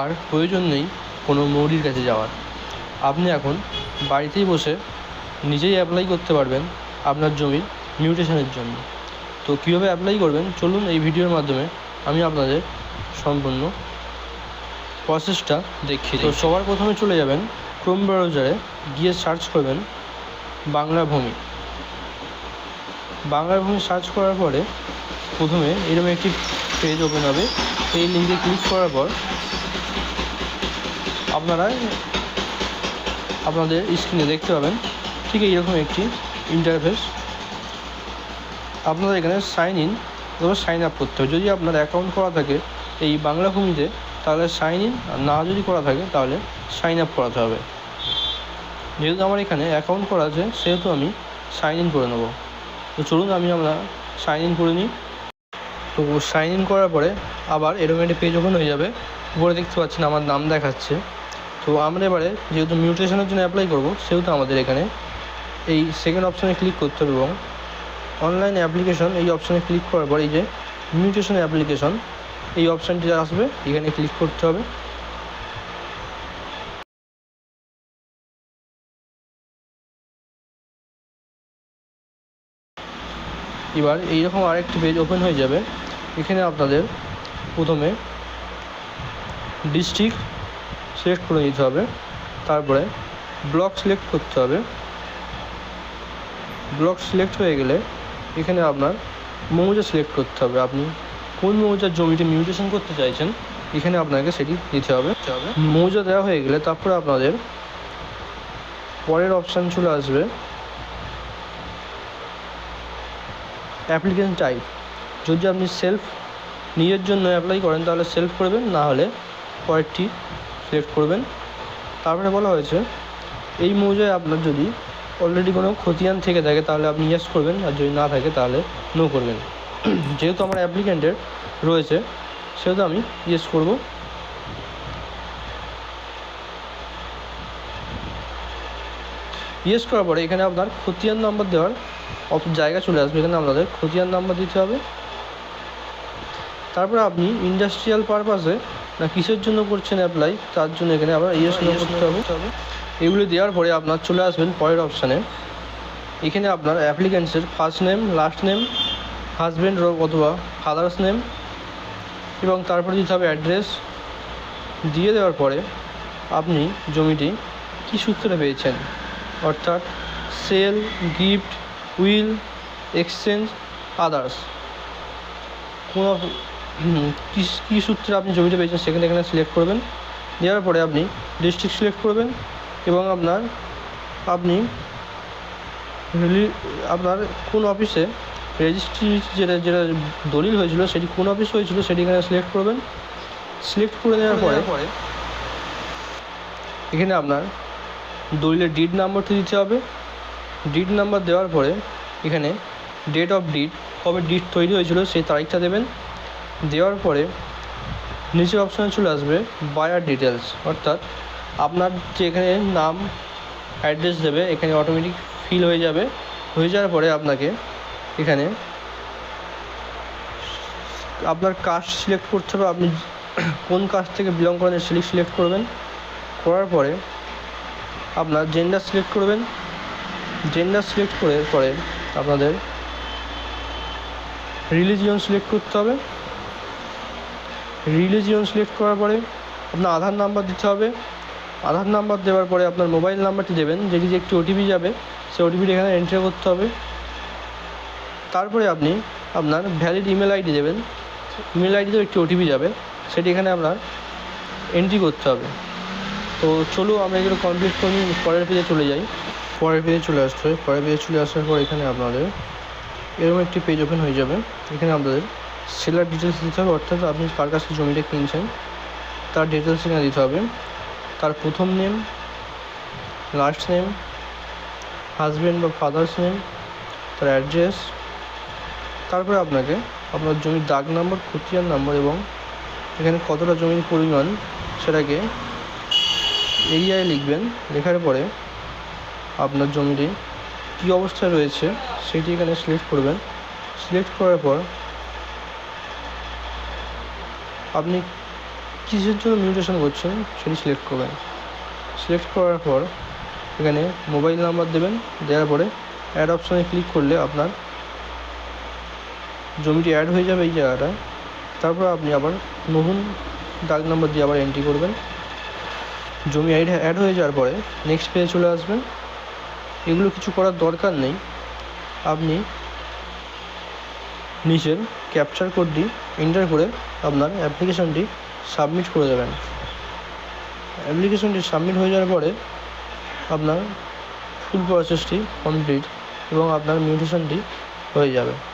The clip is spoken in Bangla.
আর প্রয়োজন নেই কোনো মৌরির কাছে যাওয়ার। আপনি এখন বাড়িতেই বসে নিজেই অ্যাপ্লাই করতে পারবেন আপনার জমির মিউটেশনের জন্য। তো কীভাবে অ্যাপ্লাই করবেন? চলুন এই ভিডিওর মাধ্যমে আমি আপনাদের সম্পূর্ণ প্রসেসটা দিই। তো সবার প্রথমে চলে যাবেন ক্রোম ব্রাউজারে গিয়ে সার্চ করবেন বাংলা ভূমি। বাংলা ভূমি সার্চ করার পরে প্রথমে এরকম একটি পেজ ওপেন হবে। এই লিঙ্কে ক্লিক করার পর আপনারা আপনাদের স্ক্রিনে দেখতে পাবেন ঠিক এইরকম একটি ইন্টারফেস আপনাদের এখানে সাইন ইন অথবা সাইন আপ করতে হবে। যদি আপনার অ্যাকাউন্ট করা থাকে এই বাংলা ভূমিতে, তাহলে সাইন ইন আর না যদি করা থাকে, তাহলে সাইন আপ করাতে হবে। যেহেতু আমার এখানে অ্যাকাউন্ট করা আছে, সেহেতু আমি সাইন ইন করে নেব। তো চলুন আমি আমরা সাইন ইন করে নিই। তো সাইন ইন করার পরে আবার এরকম একটা পেজ ওপেন হয়ে যাবে। উপরে দেখতে পাচ্ছেন আমার নাম দেখাচ্ছে। তো আমরা এবারে যেহেতু মিউটেশনের জন্য অ্যাপ্লাই করব, সেহেতু আমাদের এখানে এই সেকেন্ড অপশানে ক্লিক করতে হবে এবং অনলাইন অ্যাপ্লিকেশন এই অপশানে ক্লিক করার পর এই যে মিউটেশন অ্যাপ্লিকেশন এই অপশানটি আসবে, এখানে ক্লিক করতে হবে। এবার এইরকম আরেকটি পেজ ওপেন হয়ে যাবে, এখানে আপনাদের প্রথমে ডিস্ট্রিক্ট সিলেক্ট করে নিতে হবে। তারপরে ব্লক সিলেক্ট করতে হবে। ব্লক সিলেক্ট হয়ে গেলে এখানে আপনার মৌজা সিলেক্ট করতে হবে। আপনি কোন মৌজার জমিটি মিউটেশন করতে চাইছেন, এখানে আপনাকে সেটি দিতে হবে। মৌজা দেওয়া হয়ে গেলে তারপরে আপনাদের পরের অপশান চলে আসবে অ্যাপ্লিকেশন টাইপ যদি আপনি সেলফ নিজের জন্য অ্যাপ্লাই করেন, তাহলে সেলফ করবেন, না হলে পরেরটি করবেন। তারপরে বলা হয়েছে, এই মৌজায় আপনার যদি অলরেডি কোনো খতিয়ান থেকে থাকে, তাহলে আপনি ইয়েস করবেন, আর যদি না থাকে, তাহলে নো করবেন। যেহেতু আমার অ্যাপ্লিক্যান্টের রয়েছে, সেহেতু আমি ইয়েস করব। ইয়েস করার পরে এখানে আপনার খতিয়ান নাম্বার দেওয়ার জায়গা চলে আসবে। এখানে আপনাদের খতিয়ান নাম্বার দিতে হবে। তারপরে আপনি ইন্ডাস্ট্রিয়াল পারপাসে না, কিসের জন্য করছেন অ্যাপ্লাই তার জন্য এখানে আবার ইয়েস নো করতে হবে। এগুলো দেওয়ার পরে আপনার চলে আসবেন পরের অপশানে এখানে আপনার অ্যাপ্লিক্যান্টসের first name last name husband অথবা ফাদার্স নেম এবং তারপরে দিতে হবে অ্যাড্রেস দিয়ে দেওয়ার পরে আপনি জমিটি কী সূত্রে পেয়েছেন? অর্থাৎ sale gift will exchange others কোনো কী কী সূত্রে আপনি জমিটা পেয়েছেন সেখানে এখানে সিলেক্ট করবেন। দেওয়ার পরে আপনি ডিস্ট্রিক্ট সিলেক্ট করবেন এবং আপনার আপনি আপনার কোন অফিসে রেজিস্ট্রি যেটা যেটা দলিল হয়েছিল সেটি কোন অফিস হয়েছিল সেটি এখানে সিলেক্ট করবেন। সিলেক্ট করে নেওয়ার পরে এখানে আপনার দলিলের ডিড নাম্বারটি দিতে হবে। ডিড নাম্বার দেওয়ার পরে এখানে ডেট অফ ডিড কবে ডিড তৈরি হয়েছিল সেই তারিখটা দেবেন। দেওয়ার পরে নিচে অপশানে চলে আসবে বায়ার ডিটেলস অর্থাৎ আপনার যে এখানে নাম অ্যাড্রেস দেবে, এখানে অটোমেটিক ফিল হয়ে যাবে। হয়ে যাওয়ার পরে আপনাকে এখানে আপনার কাস্ট সিলেক্ট করতে হবে, আপনি কোন কাস্ট থেকে বিলং করেন সিলেক্ট সিলেক্ট করবেন। করার পরে আপনার জেন্ডার সিলেক্ট করবেন। জেন্ডার সিলেক্ট করে পরে আপনাদের রিলিজিয়ন সিলেক্ট করতে হবে। রিলিজিয়ন সিলেক্ট করার পরে আপনার আধার নাম্বার দিতে হবে। আধার নাম্বার দেওয়ার পরে আপনার মোবাইল নাম্বারটি দেবেন, যেটি যে একটি ওটিপি যাবে, সেই ওটিপিটি এখানে এন্ট্রি করতে হবে। তারপরে আপনি আপনার ভ্যালিড ইমেল আইডি দেবেন। ইমেল আইডিতেও একটি ওটিপি যাবে, সেটি এখানে আপনার এন্ট্রি করতে হবে। তো চলো আমরা এগুলো কমপ্লিট করি পরের পেজে চলে যাই। পরের পেজে চলে আসতে হবে পরের পেজে চলে আসার পর এখানে আপনাদের এরকম একটি পেজ ওপেন হয়ে যাবে। এখানে আপনাদের সেলার ডিটেলস দিতে হবে, অর্থাৎ আপনি কার কাছে জমিটা কিনছেন, তার ডিটেলস এখানে দিতে হবে। তার প্রথম নেম লাস্ট নেম হাজব্যান্ড বা ফাদার্স নেম তার অ্যাড্রেস তারপরে আপনাকে আপনার জমির দাগ নাম্বার খতিয়ান নাম্বার এবং এখানে কতটা জমির পরিমাণ সেটাকে এরিয়ায় লিখবেন। লেখার পরে আপনার জমিটি কী অবস্থায় রয়েছে, সেটি এখানে সিলেক্ট করবেন। সিলেক্ট করার পর আপনি কিসের জন্য মিউটেশন করছেন সেটি সিলেক্ট করবেন। সিলেক্ট করার পর এখানে মোবাইল নাম্বার দেবেন, দেওয়ার পরে অ্যাড অপশানে ক্লিক করলে আপনার জমিটি অ্যাড হয়ে যাবে এই জায়গাটায় তারপর আপনি আবার নতুন ডাক নাম্বার দিয়ে আবার এন্ট্রি করবেন। জমি অ্যাড অ্যাড হয়ে যাওয়ার পরে নেক্সট পেজে চলে আসবেন। এগুলো কিছু করার দরকার নেই। আপনি নিচের ক্যাপচার কোডটি এন্টার করে আপনার অ্যাপ্লিকেশনটি সাবমিট করে দেবেন। অ্যাপ্লিকেশনটি সাবমিট হয়ে যাওয়ার পরে আপনার ফুল প্রসেসটি কমপ্লিট এবং আপনার মিউটেশনটি হয়ে যাবে।